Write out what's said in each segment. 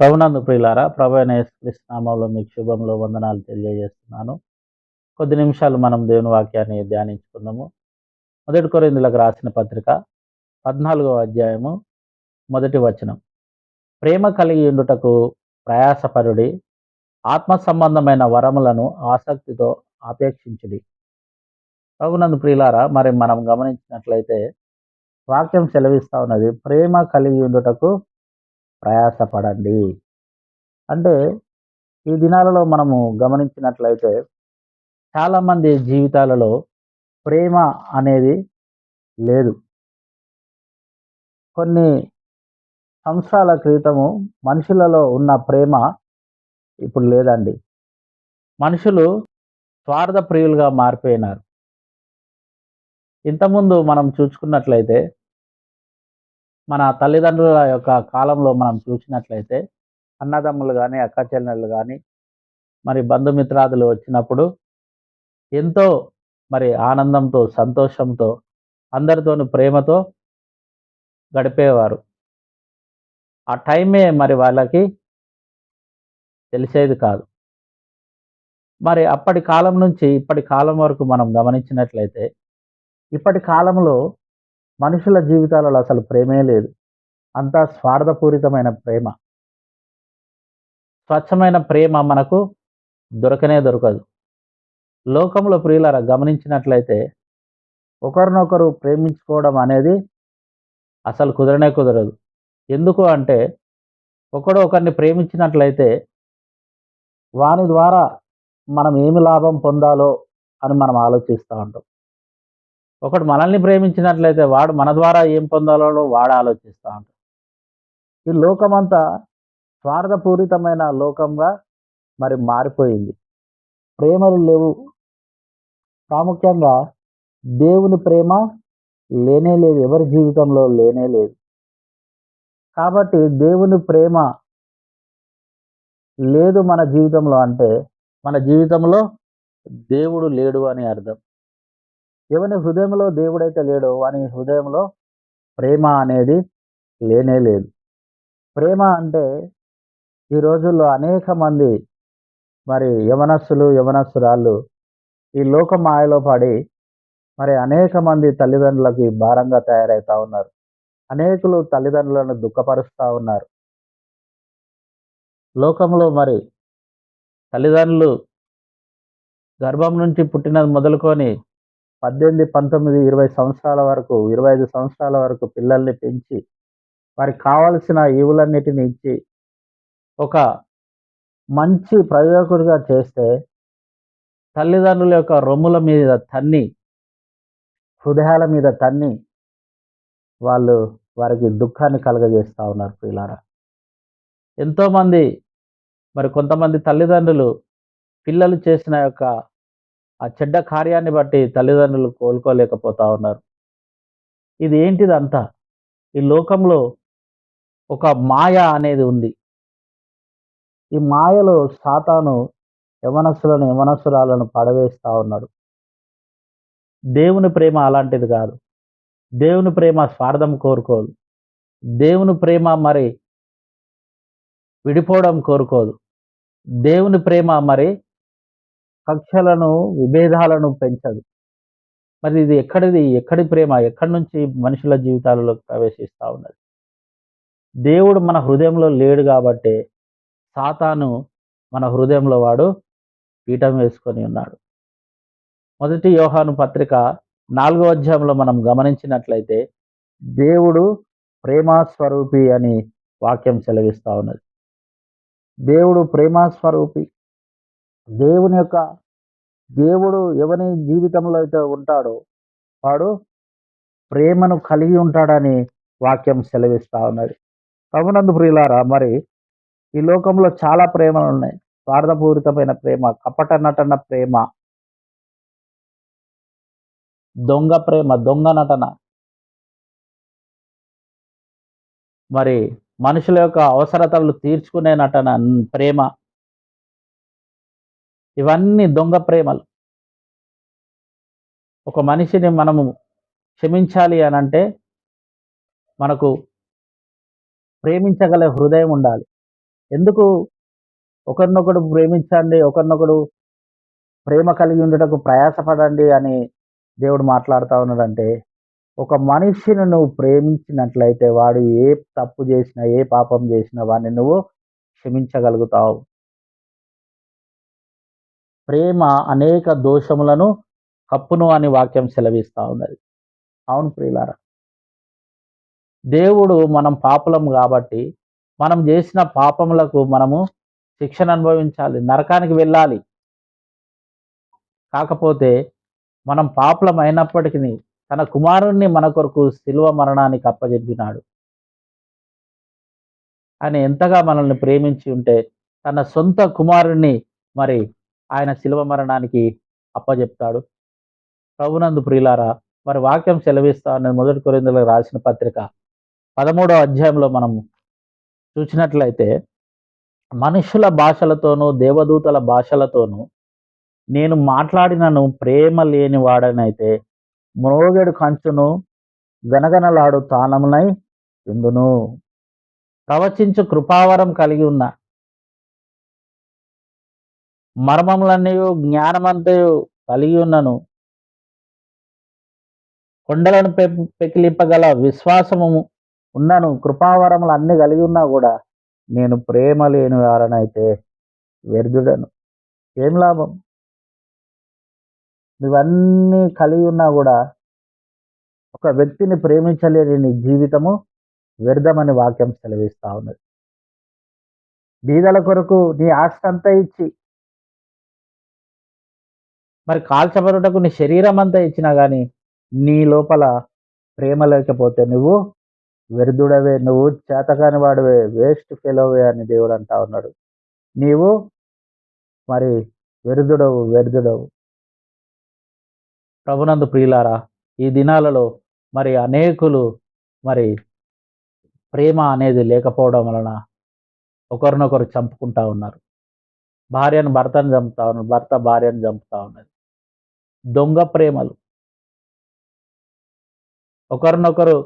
ప్రభునందు ప్రియులారా ప్రభు అయిన నామంలో మీకు శుభంలో వందనాలు తెలియజేస్తున్నాను. కొద్ది నిమిషాలు మనం దేవుని వాక్యాన్ని ధ్యానించుకుందాము. మొదటి కొరిందులకు రాసిన పత్రిక పద్నాలుగో అధ్యాయము మొదటి వచనం. ప్రేమ కలిగి ఉండుటకు ప్రయాసపరుడి ఆత్మ సంబంధమైన వరములను ఆసక్తితో ఆపేక్షించుడి. ప్రభునందు ప్రియులారా మరి మనం గమనించినట్లయితే వాక్యం సెలవిస్తా ఉన్నది ప్రేమ కలిగి ఉండుటకు ప్రయాసపడండి. అంటే ఈ దినాలలో మనము గమనించినట్లయితే చాలామంది జీవితాలలో ప్రేమ అనేది లేదు. కొన్ని సంవత్సరాల క్రితము మనుషులలో ఉన్న ప్రేమ ఇప్పుడు లేదండి. మనుషులు స్వార్థ ప్రియులుగా మారిపోయినారు. ఇంతకుముందు మనం చూసుకున్నట్లయితే మన తల్లిదండ్రుల యొక్క కాలంలో మనం చూసినట్లయితే అన్నదమ్ములు కానీ అక్క చెల్లెళ్ళు కానీ మరి బంధుమిత్రాదులు వచ్చినప్పుడు ఎంతో మరి ఆనందంతో సంతోషంతో అందరితోనూ ప్రేమతో గడిపేవారు. ఆ టైమే మరి వాళ్ళకి తెలిసేది కాదు. మరి అప్పటి కాలం నుంచి ఇప్పటి కాలం వరకు మనం గమనించినట్లయితే ఇప్పటి కాలంలో మనుషుల జీవితాలలో అసలు ప్రేమే లేదు. అంతా స్వార్థపూరితమైన ప్రేమ. స్వచ్ఛమైన ప్రేమ మనకు దొరకనే దొరకదు. లోకంలో ప్రియులారా గమనించినట్లయితే ఒకరినొకరు ప్రేమించుకోవడం అనేది అసలు కుదరనే కుదరదు. ఎందుకు అంటే ఒకడు ఒకరిని ప్రేమించినట్లయితే వాని ద్వారా మనం ఏమి లాభం పొందాలో అని మనం ఆలోచిస్తూ ఉంటాం. ఒకడు మనల్ని ప్రేమించినట్లయితే వాడు మన ద్వారా ఏం పొందాలో వాడు ఆలోచిస్తూ ఉంటాడు. ఈ లోకమంతా స్వార్థపూరితమైన లోకంగా మరి మారిపోయింది. ప్రేమలు లేవు. ప్రాముఖ్యంగా దేవుని ప్రేమ లేనే లేదు. ఎవరి జీవితంలో లేనే లేదు. కాబట్టి దేవుని ప్రేమ లేదు మన జీవితంలో అంటే మన జీవితంలో దేవుడు లేడు అని అర్థం. ఎవని హృదయంలో దేవుడైతే లేడో వాని హృదయంలో ప్రేమ అనేది లేనే లేదు. ప్రేమ అంటే ఈ రోజుల్లో అనేక మంది మరి యవనస్సులు యవనస్సురాళ్ళు ఈ లోక మాయలో పడి మరి అనేక మంది తల్లిదండ్రులకి భారంగా తయారవుతా ఉన్నారు. అనేకులు తల్లిదండ్రులను దుఃఖపరుస్తూ ఉన్నారు. లోకంలో మరి తల్లిదండ్రులు గర్భం నుంచి పుట్టినది మొదలుకొని పద్దెనిమిది పంతొమ్మిది ఇరవై సంవత్సరాల వరకు ఇరవై ఐదు సంవత్సరాల వరకు పిల్లల్ని పెంచి వారికి కావలసిన ఈవులన్నిటిని ఇచ్చి ఒక మంచి ప్రయోజకుడిగా చేస్తే తల్లిదండ్రుల యొక్క రొమ్ముల మీద తన్ని హృదయాల మీద తన్ని వాళ్ళు వారికి దుఃఖాన్ని కలగజేస్తూ ఉన్నారు పిల్లారా ఎంతోమంది మరి కొంతమంది తల్లిదండ్రులు పిల్లలు చేసిన యొక్క ఆ చెడ్డ కార్యాన్ని బట్టి తల్లిదండ్రులు కోలుకోలేకపోతా ఉన్నారు. ఇది ఏంటిదంతా? ఈ లోకంలో ఒక మాయ అనేది ఉంది. ఈ మాయలో సాతాను యవనస్సులను యవనస్సురాలను పడవేస్తా ఉన్నాడు. దేవుని ప్రేమ అలాంటిది కాదు. దేవుని ప్రేమ స్వార్థం కోరుకోదు. దేవుని ప్రేమ మరి విడిపోవడం కోరుకోదు. దేవుని ప్రేమ మరి కక్షలను విభేదాలను పెంచదు. మరి ఇది ఎక్కడిది? ఎక్కడి ప్రేమ? ఎక్కడి నుంచి మనుషుల జీవితాలలో ప్రవేశిస్తూ ఉన్నది? దేవుడు మన హృదయంలో లేడు కాబట్టి సాతాను మన హృదయంలో వాడు పీఠం వేసుకొని ఉన్నాడు. మొదటి యోహాను పత్రిక నాలుగో అధ్యాయంలో మనం గమనించినట్లయితే దేవుడు ప్రేమాస్వరూపి అని వాక్యం సెలవిస్తూ ఉన్నది. దేవుడు ప్రేమాస్వరూపి దేవుని యొక్క దేవుడు ఎవని జీవితంలో అయితే ఉంటాడో వాడు ప్రేమను కలిగి ఉంటాడని వాక్యం సెలవిస్తూ ఉన్నది. ప్రభునందు ప్రియులారా మరి ఈ లోకంలో చాలా ప్రేమలు ఉన్నాయి. స్వార్థపూరితమైన ప్రేమ కపట నటన ప్రేమ దొంగ ప్రేమ దొంగ నటన. మరి మనుషుల యొక్క అవసరతలు తీర్చుకునే నటన ప్రేమ ఇవన్నీ దొంగ ప్రేమలు. ఒక మనిషిని మనము క్షమించాలి అని అంటే మనకు ప్రేమించగల హృదయం ఉండాలి. ఎందుకు? ఒకరినొకడు ప్రేమించండి ఒకరినొకడు ప్రేమ కలిగి ఉండటకు ప్రయాసపడండి అని దేవుడు మాట్లాడుతూ ఉన్నాడంటే ఒక మనిషిని నువ్వు ప్రేమించినట్లయితే వాడు ఏ తప్పు చేసినా ఏ పాపం చేసినా వాడిని నువ్వు క్షమించగలుగుతావు. ప్రేమ అనేక దోషములను కప్పును అని వాక్యం సెలవిస్తూ ఉన్నది. అవును ప్రియులారా? దేవుడు మనం పాపులం కాబట్టి మనం చేసిన పాపములకు మనము శిక్షణ అనుభవించాలి నరకానికి వెళ్ళాలి. కాకపోతే మనం పాపులం అయినప్పటికీ తన కుమారుణ్ణి మన కొరకు శిలువ మరణానికి అప్పజెప్పినాడు. ఆయన ఎంతగా మనల్ని ప్రేమించి ఉంటే తన సొంత కుమారుణ్ణి మరి ఆయన శిలువ మరణానికి అప్పజెప్తాడు. ప్రభునందు ప్రియులారా మరి వాక్యం సెలవిస్తా అనేది మొదటి కొరిందులకు రాసిన పత్రిక పదమూడవ అధ్యాయంలో మనం చూసినట్లయితే మనుషుల భాషలతోనూ దేవదూతల భాషలతోనూ నేను మాట్లాడినను ప్రేమ లేని వాడనైతే మ్రోగెడు కంచును గనగనలాడు తానమునై ఎందును ప్రవచించు కృపావరం కలిగి ఉన్న మర్మములన్నీ జ్ఞానమంతయు కలిగి ఉన్నను. కొండలను పె పెకిలింపగల విశ్వాసము ఉన్నను. కృపావరములు అన్ని కలిగి ఉన్నా కూడా నేను ప్రేమ లేని వారనైతే వ్యర్థుడను. ఏం లాభం? ఇవన్నీ కలిగి ఉన్నా కూడా ఒక వ్యక్తిని ప్రేమించలేని నీ జీవితము వ్యర్థమని వాక్యం సెలవిస్తూ ఉన్నది. బీదల కొరకు నీ ఆస్తి అంతా ఇచ్చి మరి కాల్చబడుటకు నీ శరీరం అంతా ఇచ్చినా కానీ నీ లోపల ప్రేమ లేకపోతే నువ్వు వెరుదుడవే నువ్వు చేతకాని వాడివే వేస్ట్ ఫెలోవే అని దేవుడు అంటా ఉన్నాడు. నీవు మరి వెరుదుడవు వెరుదుడవు ప్రభునందు ప్రియులారా ఈ దినాలలో మరి అనేకులు మరి ప్రేమ అనేది లేకపోవడం వలన ఒకరినొకరు చంపుకుంటా ఉన్నారు. భార్యను భర్తను చంపుతా ఉన్నారు భర్త భార్యను చంపుతా ఉన్నది. దొంగ ప్రేమలు. ఒకరినొకరు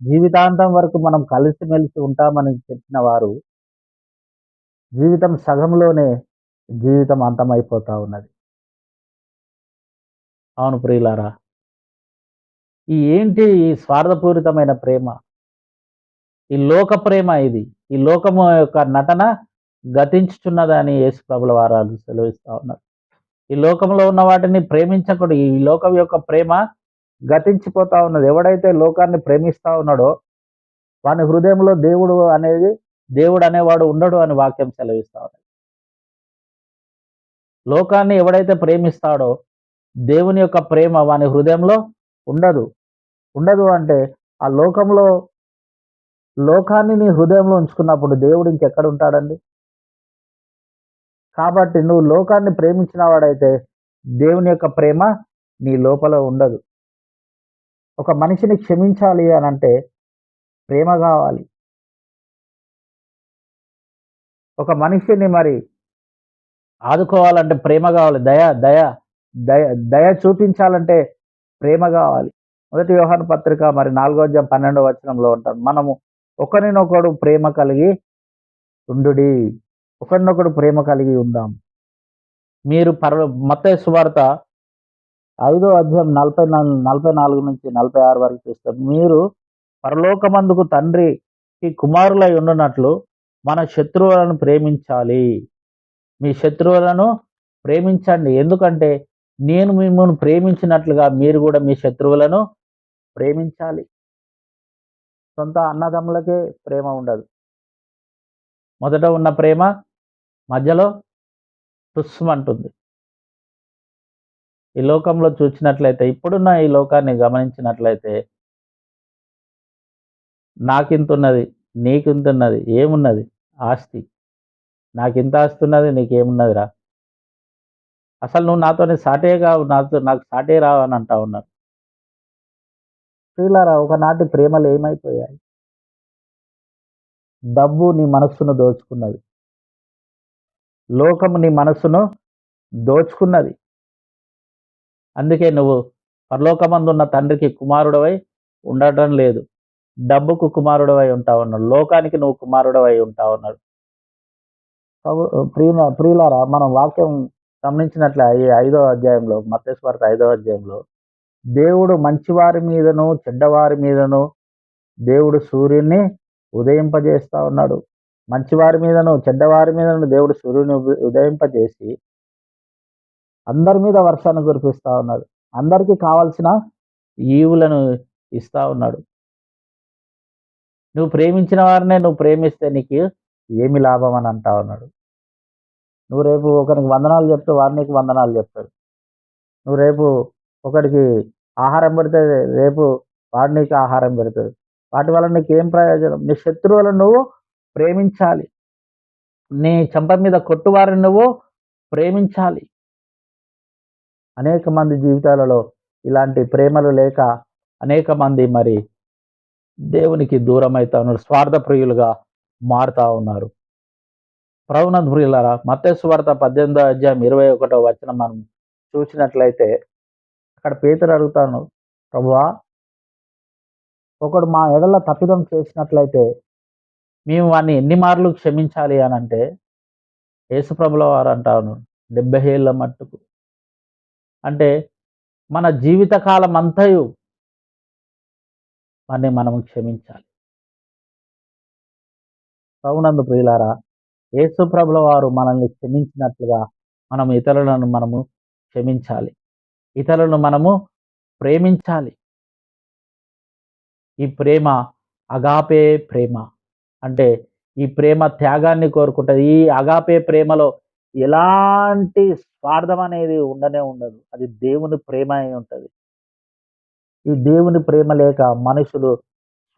జీవితాంతం వరకు మనం కలిసిమెలిసి ఉంటామని చెప్పిన వారు జీవితం సగంలోనే జీవితం అంతమైపోతా ఉన్నది. అవును ప్రియులారా ఈ ఏంటి ఈ స్వార్థపూరితమైన ప్రేమ? ఈ లోక ప్రేమ ఇది. ఈ లోకము యొక్క నటన గతించుచున్నదని యేసు ప్రభుల వారాలు సెలవిస్తా ఉన్నారు. ఈ లోకంలో ఉన్న వాటిని ప్రేమించకూడదు. ఈ లోకం యొక్క ప్రేమ గతించిపోతా ఉన్నది. ఎవడైతే లోకాన్ని ప్రేమిస్తా ఉన్నాడో వాని హృదయంలో దేవుడు అనేది దేవుడు అనేవాడు ఉండడు అని వాక్యం సెలవిస్తా ఉన్నది. లోకాన్ని ఎవడైతే ప్రేమిస్తాడో దేవుని యొక్క ప్రేమ వాని హృదయంలో ఉండదు. ఉండదు అంటే ఆ లోకంలో లోకాన్ని నీ హృదయంలో ఉంచుకున్నప్పుడు దేవుడు ఇంకెక్కడ ఉంటాడండి? కాబట్టి నువ్వు లోకాన్ని ప్రేమించిన వాడైతే దేవుని యొక్క ప్రేమ నీ లోపల ఉండదు. ఒక మనిషిని క్షమించాలి అని అంటే ప్రేమ కావాలి. ఒక మనిషిని మరి ఆదుకోవాలంటే ప్రేమ కావాలి. దయ దయ దయ దయ చూపించాలంటే ప్రేమ కావాలి. మొదటి వ్యవహార పత్రిక మరి నాలుగో అధ్యాయం పన్నెండో వచనంలో ఉంటారు మనము ఒకరినొకడు ప్రేమ కలిగి ఉండుడి. ఒకరినొకడు ప్రేమ కలిగి ఉందాం. మీరు పర్వ మత సువార్త ఐదో అధ్యాయం నలభై నాలుగు నలభై నాలుగు నుంచి నలభై ఆరు వరకు చూస్తాం మీరు పరలోకమందుకు తండ్రికి కుమారులై ఉండనట్లు మన శత్రువులను ప్రేమించాలి. మీ శత్రువులను ప్రేమించండి. ఎందుకంటే నేను మిమ్మల్ని ప్రేమించినట్లుగా మీరు కూడా మీ శత్రువులను ప్రేమించాలి. సొంత అన్నదమ్ములకే ప్రేమ ఉండదు. మొదట ఉన్న ప్రేమ మధ్యలో తుస్సుమంటుంది ఈ లోకంలో చూసినట్లయితే ఇప్పుడున్న ఈ లోకాన్ని గమనించినట్లయితే నాకింతున్నది నీకింతున్నది ఏమున్నది? ఆస్తి. నాకింత ఆస్తి ఉన్నది నీకేమున్నదిరా? అసలు నువ్వు నాతోనే సాటే కావు నాతో నాకు సాటే రావు అని అంటా ఉన్నారు. ప్రియులారా ఒకనాటి ప్రేమలు ఏమైపోయాయి? డబ్బు నీ మనస్సును దోచుకున్నది. లోకము నీ మనస్సును దోచుకున్నది. అందుకే నువ్వు పరలోకమందున్న తండ్రికి కుమారుడవై ఉండటం లేదు. డబ్బుకు కుమారుడవై ఉంటావు ఉన్నాడు లోకానికి నువ్వు కుమారుడవై ఉంటావు ఉన్నాడు ప్రియుల ప్రియులారా మనం వాక్యం గమనించినట్లే ఈ ఐదో అధ్యాయంలో మతేశ్వార్త ఐదో అధ్యాయంలో దేవుడు మంచివారి మీదను చెడ్డవారి మీదను దేవుడు సూర్యుని ఉదయింపజేస్తా ఉన్నాడు. మంచివారి మీదను చెడ్డవారి మీదను దేవుడు సూర్యుని ఉదయింపజేసి అందరి మీద వర్షాన్ని కురిపిస్తూ ఉన్నాడు. అందరికీ కావాల్సిన ఈవులను ఇస్తూ ఉన్నాడు. నువ్వు ప్రేమించిన వారినే నువ్వు ప్రేమిస్తే నీకు ఏమి లాభం అని అంటా ఉన్నాడు. నువ్వు రేపు ఒకరికి వందనాలు చెప్తే వారినికి నీకు వందనాలు చెప్తాడు. నువ్వు రేపు ఒకరికి ఆహారం పెడితే రేపు వాడు నీకు ఆహారం పెడతాడు. వాటి వల్ల నీకు ఏం ప్రయోజనం? నీ శత్రువులను నువ్వు ప్రేమించాలి. నీ చెంప మీద కొట్టువారిని నువ్వు ప్రేమించాలి. అనేక మంది జీవితాలలో ఇలాంటి ప్రేమలు లేక అనేక మంది మరి దేవునికి దూరం అవుతా ఉన్నారు స్వార్థ ప్రియులుగా మారుతా ఉన్నారు. ప్రభునంద్ ప్రియులారా మత్స్వార్త పద్దెనిమిదో అధ్యాయం ఇరవై ఒకటో వచ్చిన మనం చూసినట్లయితే అక్కడ పేతురు అడుగుతాను ప్రభువా ఒకడు మా ఎడల తప్పిదం చేసినట్లయితే మేము వాడిని ఎన్ని మార్లు క్షమించాలి అని అంటే యేసుప్రభుల వారు అంటాను డెబ్బై ఏళ్ళ మట్టుకు. అంటే మన జీవితకాలం అంతయు వాడిని మనం క్షమించాలి. ప్రభునందు ప్రియులారా యేసుప్రభుల వారు మనల్ని క్షమించినట్లుగా మనం ఇతరులను మనము క్షమించాలి. ఇతరులను మనము ప్రేమించాలి. ఈ ప్రేమ అగాపే ప్రేమ. అంటే ఈ ప్రేమ త్యాగాన్ని కోరుకుంటుంది. ఈ అగాపే ప్రేమలో ఎలాంటి స్వార్థం అనేది ఉండనే ఉండదు. అది దేవుని ప్రేమ అయి ఉంటుంది. ఈ దేవుని ప్రేమ లేక మనుషులు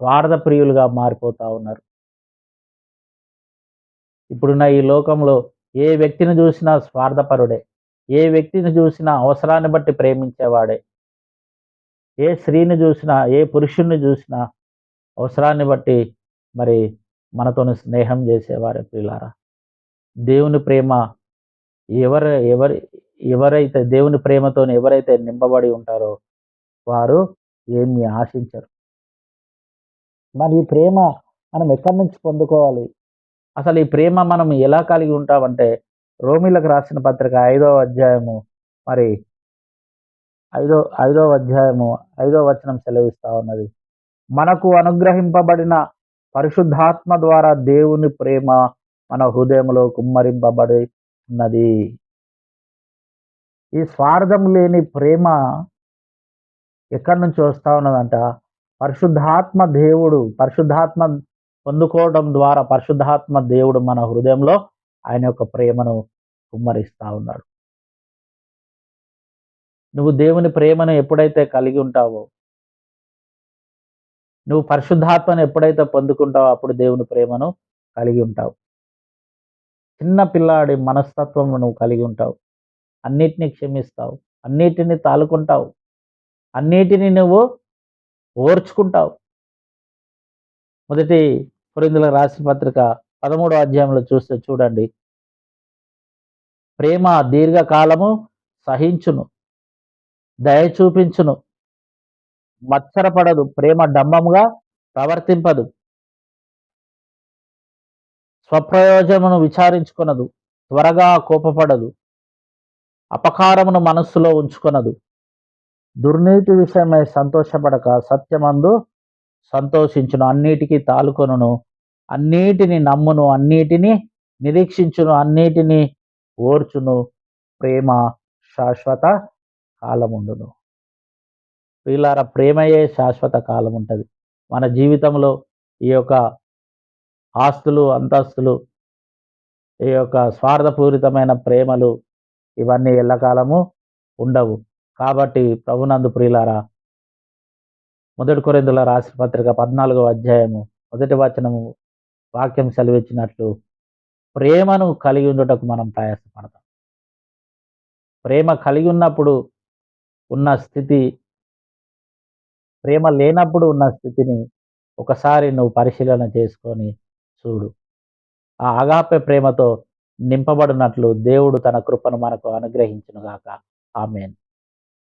స్వార్థ ప్రియులుగా మారిపోతా ఉన్నారు. ఇప్పుడున్న ఈ లోకంలో ఏ వ్యక్తిని చూసినా స్వార్థపరుడే. ఏ వ్యక్తిని చూసినా అవసరాన్ని బట్టి ప్రేమించేవాడే. ఏ స్త్రీని చూసినా ఏ పురుషుణ్ణి చూసినా అవసరాన్ని బట్టి మరి మనతోని స్నేహం చేసేవారే ప్రియులారా దేవుని ప్రేమ ఎవరు ఎవరి ఎవరైతే దేవుని ప్రేమతోని ఎవరైతే నింపబడి ఉంటారో వారు ఏమి ఆశించరు. మరి ఈ ప్రేమ మనం ఎక్కడి నుంచి పొందుకోవాలి? అసలు ఈ ప్రేమ మనం ఎలా కలిగి ఉంటామంటే రోమిలకు రాసిన పత్రిక ఐదవ అధ్యాయము మరి ఐదో ఐదవ అధ్యాయము ఐదో వచనం సెలవిస్తా ఉన్నది. మనకు అనుగ్రహింపబడిన పరిశుద్ధాత్మ ద్వారా దేవుని ప్రేమ మన హృదయంలో కుమ్మరింపబడి ఉన్నది. ఈ స్వార్థం లేని ప్రేమ ఎక్కడి నుంచి వస్తా ఉన్నదంట? పరిశుద్ధాత్మ దేవుడు పరిశుద్ధాత్మ పొందుకోవడం ద్వారా పరిశుద్ధాత్మ దేవుడు మన హృదయంలో ఆయన యొక్క ప్రేమను కుమ్మరిస్తా ఉన్నాడు. నువ్వు దేవుని ప్రేమను ఎప్పుడైతే కలిగి ఉంటావో నువ్వు పరిశుద్ధాత్మను ఎప్పుడైతే పొందుకుంటావో అప్పుడు దేవుని ప్రేమను కలిగి ఉంటావు. చిన్న పిల్లాడి మనస్తత్వం నువ్వు కలిగి ఉంటావు. అన్నిటినీ క్షమిస్తావు. అన్నిటిని తాలుకుంటావు. అన్నిటిని నువ్వు ఓర్చుకుంటావు. మొదటి పురిందుల రాసిన పత్రిక పదమూడో అధ్యాయంలో చూస్తే చూడండి. ప్రేమ దీర్ఘకాలము సహించును. దయ చూపించును. మత్సరపడదు ప్రేమ డంబముగా ప్రవర్తింపదు. స్వప్రయోజనమును విచారించుకొనదు త్వరగా కోపపడదు అపకారమును మనస్సులో ఉంచుకొనదు. దుర్నీతి విషయమై సంతోషపడక సత్యమందు సంతోషించును అన్నిటికీ తాలుకొనును. అన్నిటిని నమ్మును అన్నిటిని నిరీక్షించును అన్నిటిని ఓర్చును. ప్రేమ శాశ్వత కాలముండును. వీళ్ళార ప్రేమయే శాశ్వత కాలం ఉంటుంది. మన జీవితంలో ఈ యొక్క ఆస్తులు అంతస్తులు ఈ యొక్క స్వార్థపూరితమైన ప్రేమలు ఇవన్నీ ఎల్లకాలము ఉండవు. కాబట్టి ప్రభునందు ప్రియులారా మొదటి కొరిందుల రాసిన పత్రిక పద్నాలుగో అధ్యాయము మొదటి వచనము వాక్యం సెలవిచ్చినట్లు ప్రేమను కలిగి ఉండటకు మనం ప్రయాసపడతాం. ప్రేమ కలిగి ఉన్నప్పుడు ఉన్న స్థితి ప్రేమ లేనప్పుడు ఉన్న స్థితిని ఒకసారి నువ్వు పరిశీలన చేసుకొని చూడు. ఆ అగాపే ప్రేమతో నింపబడినట్లు దేవుడు తన కృపను మనకు అనుగ్రహించునుగాక. ఆమెన్.